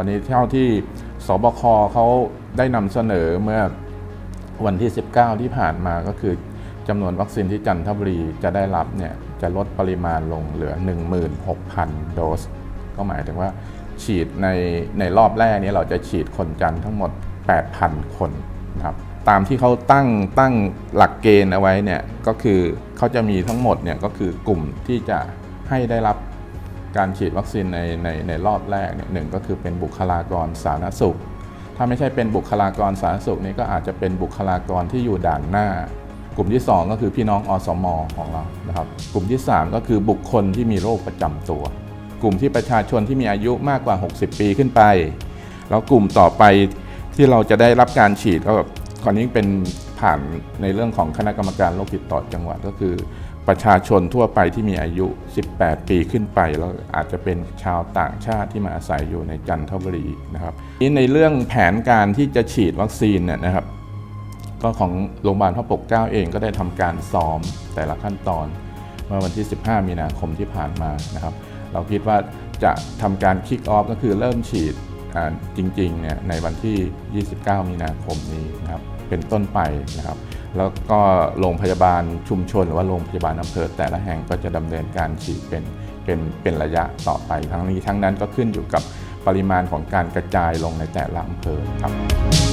ตอนนี้เท่าที่สบคเขาได้นำเสนอเมื่อวันที่ 19 ที่ผ่านมาก็คือจำนวนวัคซีนที่จันทบุรีจะได้รับเนี่ยจะลดปริมาณลงเหลือ 16,000 โดส ก็หมายถึงว่าฉีดในในรอบแรกนี้เราจะฉีดคนจันท์ทั้งหมด 8,000 คนนะครับตามที่เขาตั้งตั้งหลักเกณฑ์เอาไว้เนี่ยก็คือเขาจะมีทั้งหมดเนี่ยก็คือกลุ่มที่จะให้ได้รับ การฉีดวัคซีนในในในรอบแรกเนี่ยหนึ่งก็คือเป็นบุคลากรสาธารณสุข ถ้าไม่ใช่เป็นบุคลากรสาธารณสุขนี่ก็อาจจะเป็นบุคลากรที่อยู่ด่านหน้า กลุ่มที่ 2 ก็คือพี่น้องอสมของเรานะครับกลุ่มที่ 3 ก็คือบุคคลที่มีโรคประจำตัว กลุ่มที่ประชาชนที่มีอายุมากกว่า 60 ปีขึ้นไป แล้วกลุ่มต่อไปที่เราจะได้รับการฉีดก็คราวนี้เป็น ผ่านในเรื่องของคณะกรรมการโรคติดต่อจังหวัดก็คือ ประชาชนทั่วไปที่มีอายุ 18 ปีขึ้นไป แล้วอาจจะเป็นชาวต่างชาติที่มาอาศัยอยู่ในจันทบุรีนะครับนี่ในเรื่องแผนการที่จะฉีดวัคซีนเนี่ยนะครับ ก็ของโรงพยาบาลพระปกเกล้าเองก็ได้ทำการซ้อมแต่ละขั้นตอนเมื่อวันที่ 15 มีนาคมที่ผ่านมานะครับ เราคิดว่าจะทำการคิกออฟก็คือเริ่มฉีด จริงๆเนี่ยในวันที่ 29 มีนาคมนี้นะครับเป็นต้นไปนะครับ แล้วก็โรงพยาบาลชุมชน หรือว่าโรงพยาบาลอำเภอแต่ละแห่งก็จะดำเนินการฉีดเป็นเป็นเป็นระยะต่อไป ทั้งนี้ทั้งนั้นก็ขึ้นอยู่กับปริมาณของการกระจายลงในแต่ละอำเภอครับ